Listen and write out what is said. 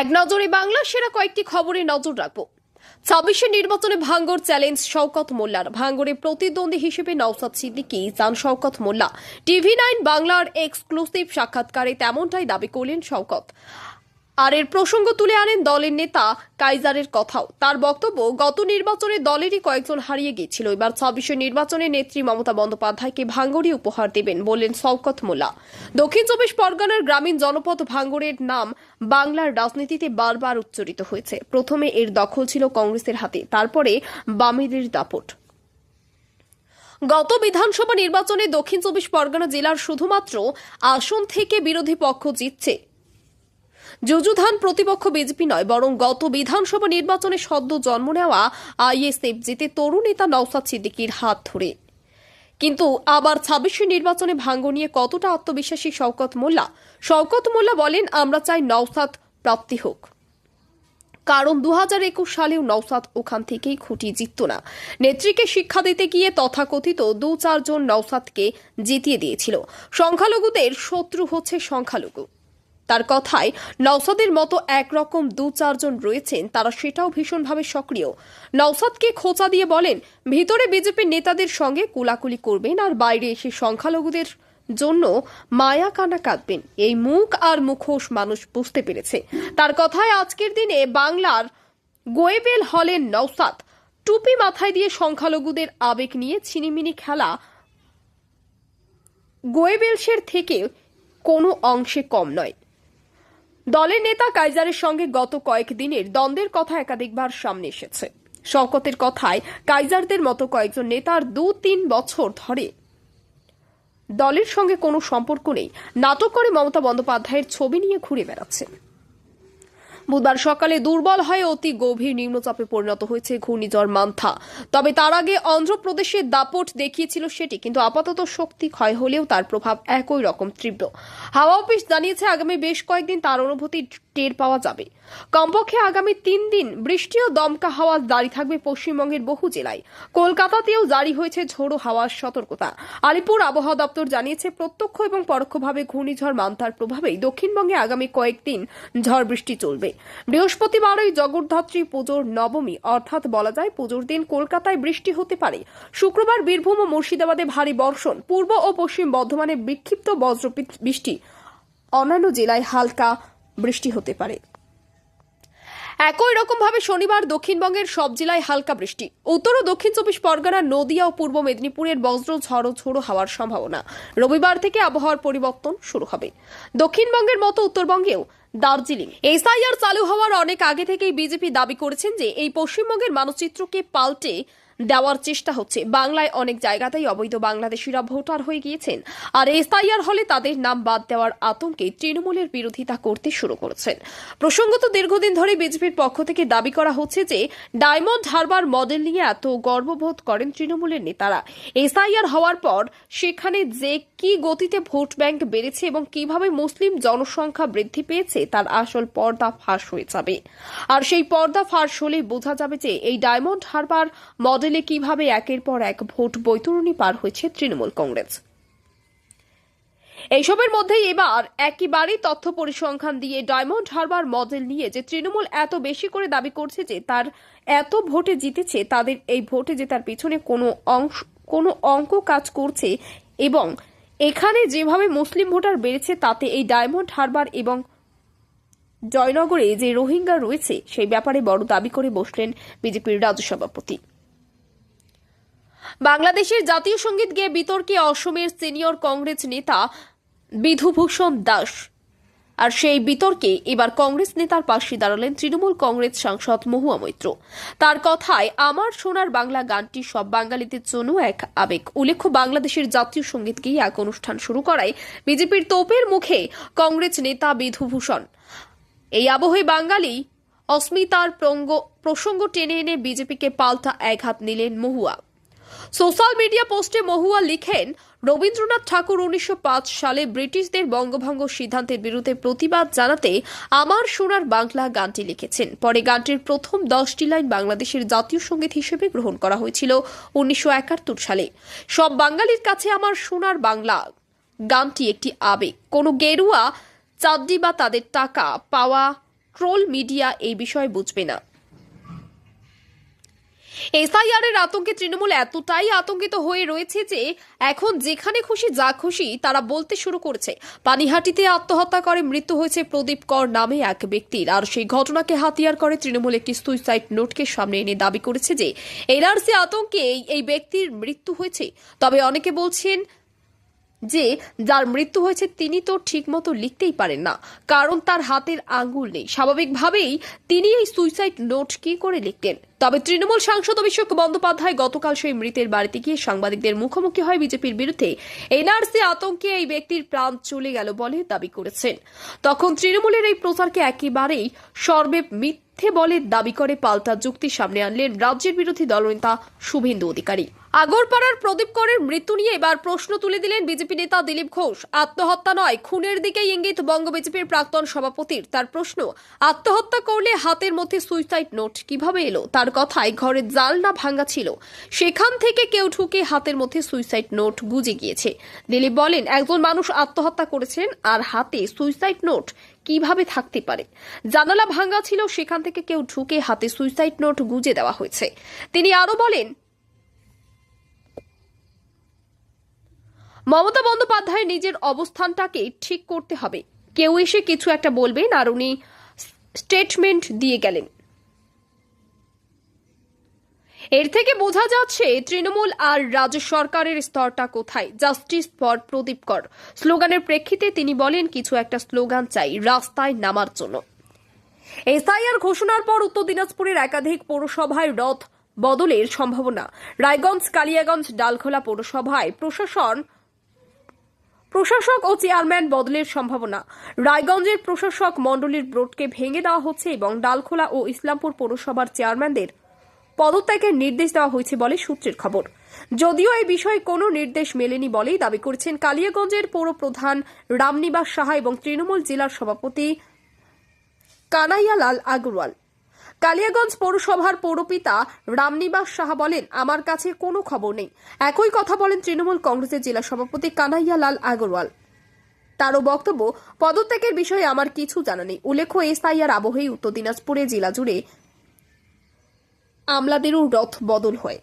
এক নজরে বাংলা সেরা কয়েকটি খবরে নজর রাখব। ছাব্বিশের নির্বাচনে ভাঙ্গর চ্যালেঞ্জ শওকত মোল্লার। ভাঙ্গরে প্রতিদ্বন্দ্বী হিসেবে নওসাদ সিদ্দিকি চান শওকত মোল্লা। টিভি নাইন বাংলার এক্সক্লুসিভ সাক্ষাৎকারে তেমনটাই দাবি করলেন শওকত। আর এর প্রসঙ্গ তুলে আনেন দলের নেতা কাইজারের কথাও। তার বক্তব্য, গত নির্বাচনে দলেরই কয়েকজন হারিয়ে গিয়েছিল। এবার ছাব্বিশের নির্বাচনে নেত্রী মমতা বন্দ্যোপাধ্যায়কে ভাঙ্গড়ি উপহার দেবেন বললেন শওকত মোল্লা। দক্ষিণ চব্বিশ পরগনার গ্রামীণ জনপদ ভাঙ্গড়ের নাম বাংলার রাজনীতিতে বারবার উচ্চারিত হয়েছে। প্রথমে এর দখল ছিল কংগ্রেসের হাতে, তারপরে বামেদের দাপট। গত বিধানসভা নির্বাচনে দক্ষিণ চব্বিশ পরগনা জেলার শুধুমাত্র আসন থেকে বিরোধী পক্ষ জিতছে। যুযুধান প্রতিপক্ষ বিজেপি নয়, বরং গত বিধানসভা নির্বাচনে সদ্য জন্ম নেওয়া আইএসএফ জিতে তরুণ নেতা নওসাদ সিদ্দিকির হাত ধরে। কিন্তু আবার ছাব্বিশে নির্বাচনে ভাঙ্গ নিয়ে কতটা আত্মবিশ্বাসী শওকত মোল্লা? শওকত মোল্লা বলেন, আমরা চাই নওসাদ প্রাপ্তি হোক। কারণ দু হাজার একুশ সালেও নওসাদ ওখান থেকেই খুঁটি জিতত না। নেত্রীকে শিক্ষা দিতে গিয়ে তথাকথিত দু চারজন নওসাদকে জিতিয়ে দিয়েছিল। সংখ্যালঘুদের শত্রু হচ্ছে সংখ্যালঘু। তার কথায় নওসাদের মতো একরকম দু চারজন রয়েছেন, তারা সেটাও ভীষণভাবে সক্রিয়। নওসাদকে খোঁচা দিয়ে বলেন, ভিতরে বিজেপির নেতাদের সঙ্গে কুলাকুলি করবেন আর বাইরে এসে সংখ্যালঘুদের জন্য মায়া কানা কাঁদবেন। এই মুখ আর মুখোশ মানুষ বুঝতে পেরেছে। তার কথায়, আজকের দিনে বাংলার গোয়েবেল হলেন নওসাদ টুপি মাথায় দিয়ে সংখ্যালঘুদের আবেগ নিয়ে ছিনিমিনি খেলা গোয়েবেলসের থেকে কোনো অংশে কম নয়। দলের নেতা কাইজারের সঙ্গে গত কয়েকদিনের দ্বন্দ্বের কথা একাধিকবার সামনে এসেছে। শওকতের কথায় কাইজারদের মতো কয়েকজন নেতার দু তিন বছর ধরে দলের সঙ্গে কোনো সম্পর্ক নেই। নাটক করে মমতা বন্দ্যোপাধ্যায়ের ছবি নিয়ে ঘুরে বেড়াচ্ছে বুধবার সকালে দুর্বল হয়ে অতি গভীর নিম্নচাপে পরিণত হয়েছে ঘূর্ণিঝড় মান্থা। তবে তার আগে অন্ধ্রপ্রদেশে দাপট দেখিয়েছিল সেটি, কিন্তু আপাতত শক্তি ক্ষয় হলেও তার প্রভাব একই রকম তীব্র। হাওয়া অফিস জানিয়েছে, আগামী বেশ কয়েকদিন তার অনুভূতি টের পাওয়া যাবে। কমপক্ষে আগামী তিন দিন বৃষ্টি ও দমকা হাওয়া জারি থাকবে পশ্চিমবঙ্গের বহু জেলায়। কলকাতাতেও জারি হয়েছে ঝোড়ো হাওয়ার সতর্কতা। আলিপুর আবহাওয়া দপ্তর জানিয়েছে, প্রত্যক্ষ এবং পরোক্ষভাবে ঘূর্ণিঝড় মান্থার প্রভাবেই দক্ষিণবঙ্গে আগামী কয়েকদিন ঝড় বৃষ্টি চলবে। বৃহস্পতিবারই জগদ্ধাত্রী পুজোর নবমী, অর্থাৎ বলা যায় পুজোর দিন কলকাতায় বৃষ্টি হতে পারে। শুক্রবার বীরভূম ও মুর্শিদাবাদে ভারী বর্ষণ, পূর্ব ও পশ্চিম বর্ধমানে বিক্ষিপ্ত বজ্র বৃষ্টি। অন্যান্য জেলায় হালকা বৃষ্টি হতে পারে। একই রকমভাবে শনিবার দক্ষিণবঙ্গের সব জেলায় হালকা বৃষ্টি। উত্তর ও দক্ষিণ চব্বিশ পরগনা, নদিয়া ও পূর্ব মেদিনীপুরের বজ্র, ঝড় ও ঝোড়ো হওয়ার সম্ভাবনা। রবিবার থেকে আবহাওয়ার পরিবর্তন শুরু হবে। দক্ষিণবঙ্গের মতো উত্তরবঙ্গেও দার্জিলিং। এসআইআর চালু হওয়ার অনেক আগে থেকেই বিজেপি দাবি করেছেন যে, এই পশ্চিমবঙ্গের মানচিত্রকে পাল্টে দেওয়ার চেষ্টা হচ্ছে। বাংলায় অনেক জায়গাতেই অবৈধ বাংলাদেশিরা ভোটার হয়ে গিয়েছেন। আর এসআইআর হলে তাদের নাম বাদ দেওয়ার আতঙ্কে তৃণমূলের বিরোধিতা করতে শুরু করেছেন। প্রসঙ্গত, দীর্ঘদিন ধরে বিজেপির পক্ষ থেকে দাবি করা হচ্ছে যে, ডায়মন্ড হারবার মডেল নিয়ে এত গর্ববোধ করেন তৃণমূলের নেতারা। এসআইআর হওয়ার পর সেখানে যে কি গতিতে ভোট ব্যাংক বেড়েছে এবং কীভাবে মুসলিম জনসংখ্যা বৃদ্ধি পেয়েছে, তার আসল পর্দা ফাঁস হয়ে যাবে। আর সেই পর্দা ফাঁস হলে বোঝা যাবে যে, এই ডায়মন্ড হারবার মডেলে কীভাবে একের পর এক ভোট বৈতরণী পার হয়েছে তৃণমূল কংগ্রেস? এইসবের মধ্যেই এবার একেবারেই তথ্য পরিসংখ্যান দিয়ে ডায়মন্ড হারবার মডেল নিয়ে যে তৃণমূল এত বেশি করে দাবি করছে যে তার এত ভোটে জিতেছে, তাদের এই ভোটে জেতার পিছনে কোনো অংশ, কোনো অঙ্ক কাজ করছে এবং এখানে যেভাবে মুসলিম ভোটার বেড়েছে, তাতে এই ডায়মন্ড হারবার এবং জয়নগরে যে রোহিঙ্গা রয়েছে, সেই ব্যাপারে বড় দাবি করে বসলেন বিজেপির রাজ্য সভাপতি। বাংলাদেশের জাতীয় সংগীত গেয়ে বিতর্কে অসমের সিনিয়র কংগ্রেস নেতা বিধুভূষণ দাস। আর সেই বিতর্কে এবার কংগ্রেস নেতার পাশে দাঁড়ালেন তৃণমূল কংগ্রেস সাংসদ মহুয়া মৈত্র। তার কথায়, আমার সোনার বাংলা গানটি সব বাঙালিদের জন্য এক আবেগ। উল্লেখ্য, বাংলাদেশের জাতীয় সংগীত গেয়ে এক অনুষ্ঠান শুরু করায় বিজেপির তোপের মুখে কংগ্রেস নেতা বিধুভূষণ। এই আবহে বাঙালি অস্মিতার প্রসঙ্গ টেনে এনে বিজেপিকে পাল্টা একহাত নিলেন মহুয়া। সোশ্যাল মিডিয়া পোস্টে মহুয়া লিখেন, রবীন্দ্রনাথ ঠাকুর উনিশশো পাঁচ সালে ব্রিটিশদের বঙ্গভঙ্গ সিদ্ধান্তের বিরুদ্ধে প্রতিবাদ জানাতে আমার সোনার বাংলা গানটি লিখেছেন। পরে গানটির প্রথম দশটি লাইন বাংলাদেশের জাতীয় সংগীত হিসেবে গ্রহণ করা হয়েছিল উনিশশো একাত্তর সালে। সব বাঙালির কাছে আমার সোনার বাংলা গানটি একটি আবেগ। কোনো গেরুয়া চাদ্দি বা তাদের টাকা পাওয়া, ট্রোল মিডিয়া এই বিষয়ে বুঝবে না। এসআইআর এর আতঙ্কে তৃণমূল এতটাই আতঙ্কিত হয়ে রয়েছে যে এখন যেখানে খুশি যা খুশি তারা বলতে শুরু করেছে। পানিহাটিতে আত্মহত্যা করে মৃত্যু হয়েছে প্রদীপ কর নামে এক ব্যক্তির। আর সেই ঘটনাকে হাতিয়ার করে তৃণমূল একটি সুইসাইড নোটকে সামনে এনে দাবি করেছে যে এনআরসি আতঙ্কে এই- ব্যক্তির মৃত্যু হয়েছে। তবে অনেকে বলছেন যে যার মৃত্যু হয়েছে তিনি তো ঠিকমতো লিখতেই পারেন না, কারণ তার হাতের আঙ্গুল নেই। স্বাভাবিকভাবেই তিনি এই সুইসাইড নোট কি করে লিখতেন? তবে তৃণমূল সাংসদ অভিষেক বন্দ্যোপাধ্যায় গতকাল সেই মৃতের বাড়িতে গিয়ে সাংবাদিকদের মুখোমুখি হয় বিজেপির বিরুদ্ধে। এনআরসি আতঙ্কে এই ব্যক্তির প্রাণ চলে গেল বলে দাবি করেছেন। তখন তৃণমূলের এই প্রচারকে একেবারেই সর্বে মিথ্যে বলে দাবি করে পাল্টা যুক্তি সামনে আনলেন রাজ্যের বিরোধী দলনেতা শুভেন্দু অধিকারী। আগরপাড়ার প্রদীপ করের মৃত্যু নিয়ে এবার প্রশ্ন তুলে দিলেন বিজেপি নেতা দিলীপ ঘোষ। আত্মহত্যা নয়, খুনের দিকেই ইঙ্গিত বঙ্গ বিজেপির প্রাক্তন সভাপতির। তার প্রশ্ন, আত্মহত্যা করলে হাতের মধ্যে সুইসাইড নোট কীভাবে এলো? তার কথায় ঘরের জাল না ভাঙ্গা ছিল। সেখান থেকে কেউ ঢুকে হাতের মধ্যে সুইসাইড নোট গুজে গিয়েছে। দিলীপ বলেন, একজন মানুষ আত্মহত্যা করেছেন আর হাতে সুইসাইড নোট কীভাবে থাকতে পারে? জানালা ভাঙ্গা ছিল, সেখান থেকে কেউ ঢুকে হাতে সুইসাইড নোট গুজে দেওয়া হয়েছে। তিনি আরও বলেন, মমতা বন্দ্যোপাধ্যায় নিজের অবস্থানটাকে ঠিক করতে হবে। কেউ এসে কিছু একটা বলবেন আর উনি স্টেটমেন্ট দিয়ে গেলেন। এর থেকে বোঝা যাচ্ছে তৃণমূল আর রাজ্য সরকারের স্তরটা কোথায়। জাস্টিস ফর প্রদীপ কর। স্লোগানের প্রেক্ষিতে তিনি বলেন, কিছু একটা স্লোগান চাই, রাস্তায় নামার জন্য। এসআইআর ঘোষণার পর উত্তর দিনাজপুরের একাধিক পৌরসভায় রথ বদলের সম্ভাবনা। রায়গঞ্জ, কালিয়াগঞ্জ, ডালখোলা পৌরসভায় প্রশাসন, প্রশাসক ও চেয়ারম্যান বদলের সম্ভাবনা। রায়গঞ্জের প্রশাসক মণ্ডলীর বোর্ডকে ভেঙে দেওয়া হচ্ছে এবং ডালখোলা ও ইসলামপুর পৌরসভার চেয়ারম্যানদের পদত্যাগের নির্দেশ দেওয়া হয়েছে বলে সূত্রের খবর। যদিও এই বিষয়ে কোনো নির্দেশ মেলেনি বলেই দাবি করেছেন কালিয়াগঞ্জের পৌর প্রধান রামনিবাস সাহা এবং তৃণমূল জেলার সভাপতি কানাইয়ালাল আগরওয়াল। কালিয়াগঞ্জ পৌরসভার পৌরপিতা রামনিবাস সাহা বলেন, আমার কাছে কোনো খবর নেই। একই কথা বলেন তৃণমূল কংগ্রেসের জেলা সভাপতি কানাইয়ালাল আগরওয়াল। তারও বক্তব্য, পদত্যাগের বিষয়ে আমার কিছু জানা নেই। উল্লেখ্য, এসআইআর আবহেই উত্তর দিনাজপুরে জেলা জুড়ে আমলাদেরও রথ বদল হয়।